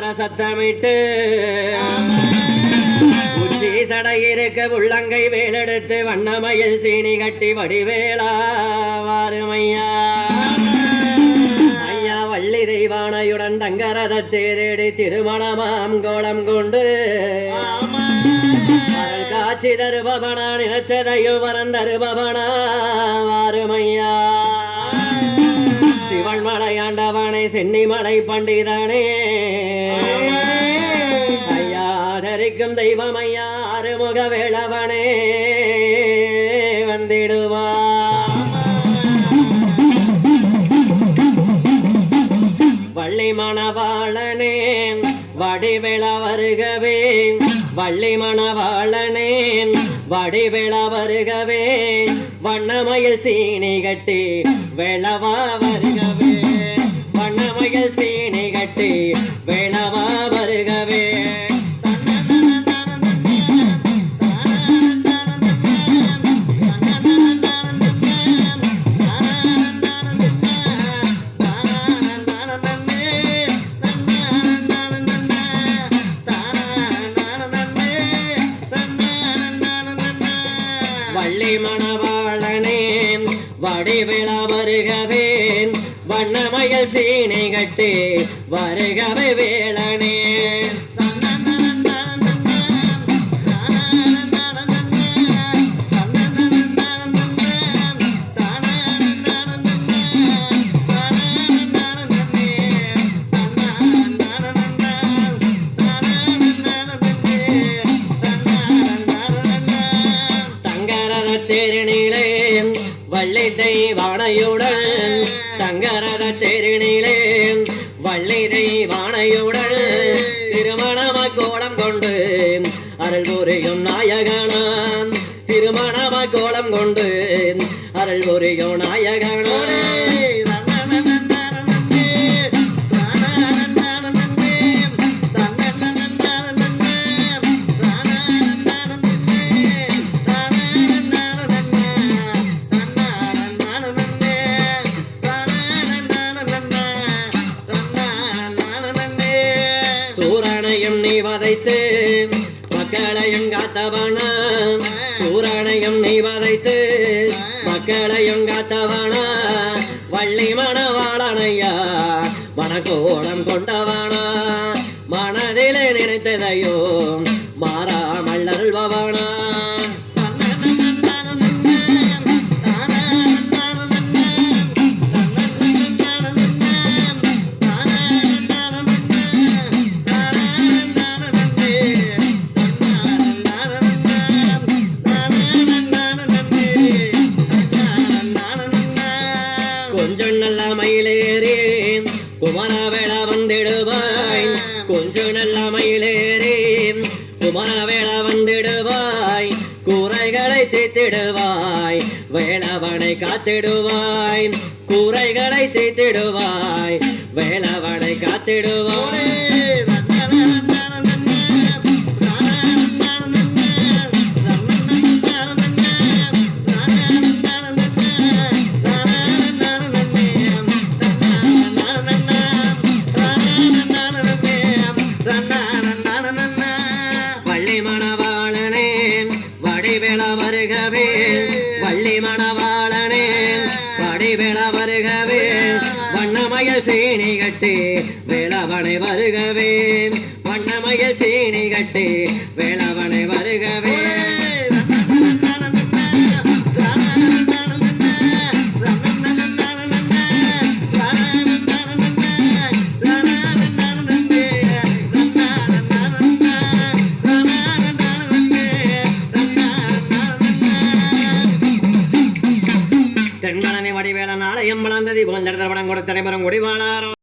ஓங்கார சத்தமிட்டு. உச்சி சடை உள்ளங்கை வேலெடுத்து வண்ணமயில் சீனி கட்டி வடிவேளா வாருமையா. ஐயா வள்ளி தெய்வானையுடன் தங்கரத தேரேடி திருமணமாம் கோலம் கொண்டு. காட்சி தருபவனா நினைச்சதையும் வரம் தருபவனா வாருமையா. சிவன் மலையாண்டவனை சென்னிமலை பண்டிதனே ஐயாதரிக்கும் தெய்வம் ஐயா அறுமுக வேளவனே வந்திடுவா வள்ளி மணவாளனே வடிவிழ வருகவே வள்ளி மணவாளனே வடிவிழ வருகவே வண்ணமயில் சீனி கட்டி வேளவா வருகவே கட்டி வேணவா வருகவே? வள்ளி மணவாளனே வடிவிழ வருகவேன். வண்ணமயல் சீனை கட்டு வருகவை வேளனே. தங்கரத வள்ளை தெய்வானையுடன் தங்கரத தேரினிலே வள்ளி வானையுடன் திருமணம கோலம் கொண்டு அருள் புரியும் நாயகனான். திருமணம கோலம் கொண்டு அருள் புரியும் நாயகனான். சூரனையும் நீ வதைத்து மக்களையும் காத்தவனா சூரனையும் நீ வதைத்து மக்களையும் காத்தவனா வள்ளி மணவாளனையா மனக்கோடம் கொண்டவனா. மனதிலே நினைத்ததையோ குமரவேள வந்திடுவாய். கொஞ்சம் நல்ல மயிலேறி குமரவேள வந்திடுவாய். கூரைகளை தீத்திடுவாய் வேளவனை காத்திடுவாய். கூரைகளை தீத்திடுவாய் வேளவனை காத்திடுவாய். வேள வருகவே வண்ணமய சீனி கட்டி வேளவனை வருகவே. வண்ணமய சீனி கட்டி வேளவ தென்பழனி வளர்ந்ததை நாளையம் வளர்ந்ததி புகழ்ந்தெடுத்த படம் கொடுத்த நடைபெறும் குடிவானாரோ